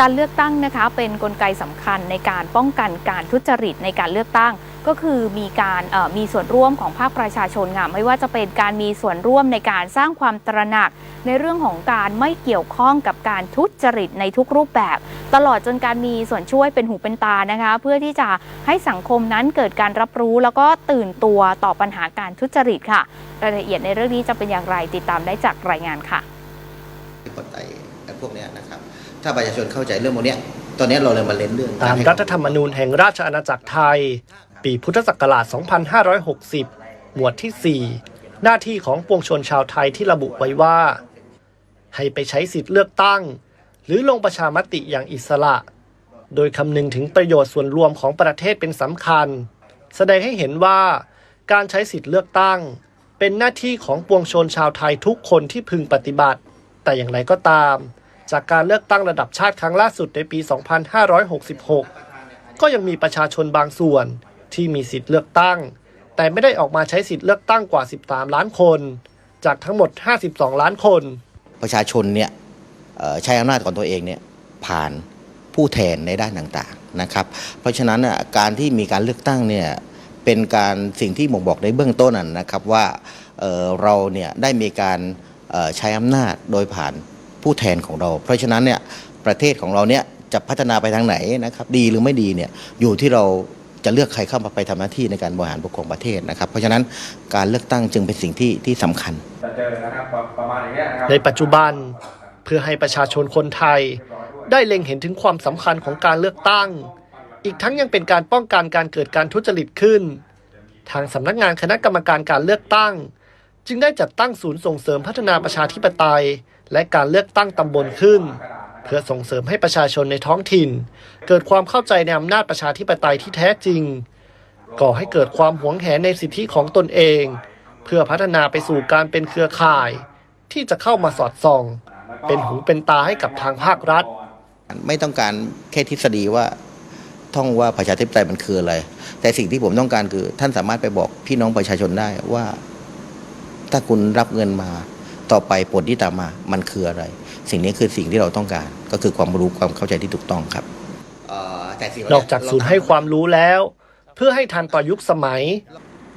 การเลือกตั้งนะคะเป็นนกลไกสำคัญในการป้องกันการทุจริตในการเลือกตั้ง ก็คือมีการมีส่วนร่วมของภาคประชาชนค่ะไม่ว่าจะเป็นการมีส่วนร่วมในการสร้างความตระหนัก ในเรื่องของการไม่เกี่ยวข้องกับการทุจริตในทุกรูปแบบ ตลอดจนการมีส่วนช่วยเป็นหูเป็นตานะคะ เพื่อที่จะให้สังคมนั้นเกิดการรับรู้แล้วก็ตื่นตัวต่อปัญหาการทุจริตค่ะรายละเอียดในเรื่องนี้จะเป็นอย่างไรติดตามได้จากรายงานค่ะธิปไตยพวกนี้นะครับ ถ้าประชาชนเข้าใจเรื่องพวกเนี้ยตอนเนี้ยเราเลยมาเล่นเรื่องตามรัฐธรรมนูญแห่งราชอาณาจักรไทย ปีพุทธศักราช 2560 หมวดที่ 4 หน้าที่ของปวงชนชาวไทยที่ระบุไว้ว่า ให้ไปใช้สิทธิ์เลือกตั้ง หรือลงประชามติอย่างอิสระ โดยคำนึงถึงประโยชน์ส่วนรวมของประเทศเป็นสำคัญ แสดงให้เห็นว่า การใช้สิทธิ์เลือกตั้ง เป็นหน้าที่ของปวงชนชาวไทยทุกคนที่พึงปฏิบัติ แต่อย่างไรก็ตาม จากการเลือกตั้งระดับชาติครั้งล่าสุดในปี 2566 ก็ยังมีประชาชนบางส่วนที่มีสิทธิ์เลือกตั้ง แต่ไม่ได้ออกมาใช้สิทธิ์เลือกตั้งกว่า 13 ล้านคน จากทั้งหมด 52 ล้านคน ประชาชนเนี่ยใช้อำนาจของตัวเองเนี่ยผ่านผู้แทนในด้านต่างๆนะครับ เพราะฉะนั้นการที่มีการเลือกตั้งเนี่ยเป็นการสิ่งที่บ่งบอกในเบื้องต้นนะครับว่าเเราเนี่ยได้มีการใช้อำนาจโดยผ่าน ผู้แทนของเรา เพราะฉะนั้นเนี่ยประเทศของเราเนี่ยจะพัฒนาไปทางไหนนะครับดีหรือไม่ดีเนี่ยอยู่ที่เราจะเลือกใครเข้ามาไปทำหน้าที่ในการบริหารปกครองประเทศนะครับ เพราะฉะนั้นการเลือกตั้งจึงเป็นสิ่งที่ที่สำคัญจะเจอนะครับประประมาณอย่างเงี้ยนะครับในปัจจุบันเพื่อให้ประชาชนคนไทย ได้เล็งเห็นถึงความสำคัญของการเลือกตั้ง อีกทั้งยังเป็นการป้องกันการเกิดการทุจริตขึ้น ทางสำนักงานคณะกรรมการการเลือกตั้ง จึงได้จัดตั้งศูนย์ส่งเสริมพัฒนาประชาธิปไตย และการเลือกตั้งตำบลขึ้น เพื่อส่งเสริมให้ประชาชนในท้องถิ่น เกิดความเข้าใจในอำนาจประชาธิปไตยที่แท้จริง ก่อให้เกิดความหวงแหนในสิทธิของตนเอง เพื่อพัฒนาไปสู่การเป็นเครือข่าย ที่จะเข้ามาสอดส่อง เป็นหูเป็นตาให้กับทางภาครัฐ ไม่ต้องการแค่ทฤษฎีว่าท่องว่าประชาธิปไตยมันคืออะไร แต่สิ่งที่ผมต้องการคือท่านสามารถไปบอกพี่น้องประชาชนได้ว่า ถ้าคุณรับเงินมาต่อไปผลที่ตามมามันคืออะไร สิ่งนี้คือสิ่งที่เราต้องการ ก็คือความรู้ความเข้าใจที่ถูกต้องครับแต่สิ่งเหล่นอกจากศูนย์ให้ความรู้แล้ว เพื่อให้ทันต่อยุคสมัย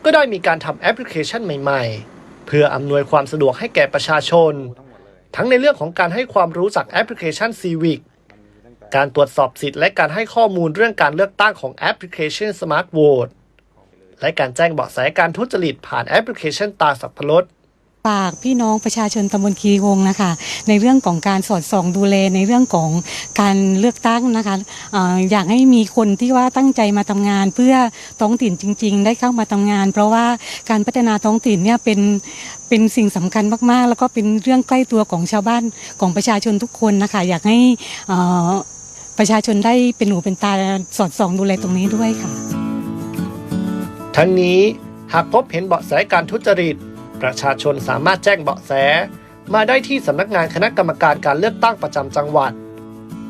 ก็ได้มีการทำแอปพลิเคชันใหม่ ๆ เพื่ออำนวยความสะดวกให้แก่ประชาชน ทั้งในเรื่องของการให้ความรู้จากแอปพลิเคชัน Civic การตรวจสอบสิทธิ์และการให้ข้อมูลเรื่องการเลือกตั้งของแอปพลิเคชัน Smart Vote และการแจ้งเบาะแสการทุจริตผ่านแอปพลิเคชันตาสับพลดฝากพี่น้องประชาชนตำบลคีรีวงศ์นะคะ ในเรื่องของการสอดส่องดูแลในเรื่องของการเลือกตั้งนะคะอออยากให้มีคนที่ว่าตั้งใจมาทำงาน เพื่อท้องถิ่นจริง ๆ ได้เข้ามาทำงาน เพราะว่าการพัฒนาท้องถิ่นเนี่ยเป็นเป็นสิ่งสำคัญมากๆ แล้วก็เป็นเรื่องใกล้ตัวของชาวบ้านของประชาชนทุกคนนะคะ อยากให้ประชาชนได้เป็นหูเป็นตาสอดส่องดูแลตรงนี้ด้วยค่ะ ทั้งนี้หากพบเห็นเบาะแสการทุจริต ประชาชนสามารถแจ้งเบาะแส มาได้ที่สำนักงานคณะกรรมการการเลือกตั้งประจำจังหวัด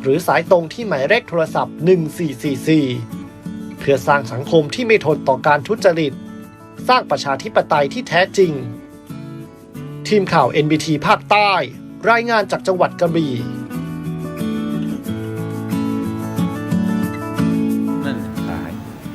หรือสายตรงที่หมายเลขโทรศัพท์ 1444 เพื่อสร้างสังคมที่ไม่ทนต่อการทุจริต สร้างประชาธิปไตยที่แท้จริง ทีมข่าว NBT ภาคใต้ รายงานจากจังหวัดกระบี่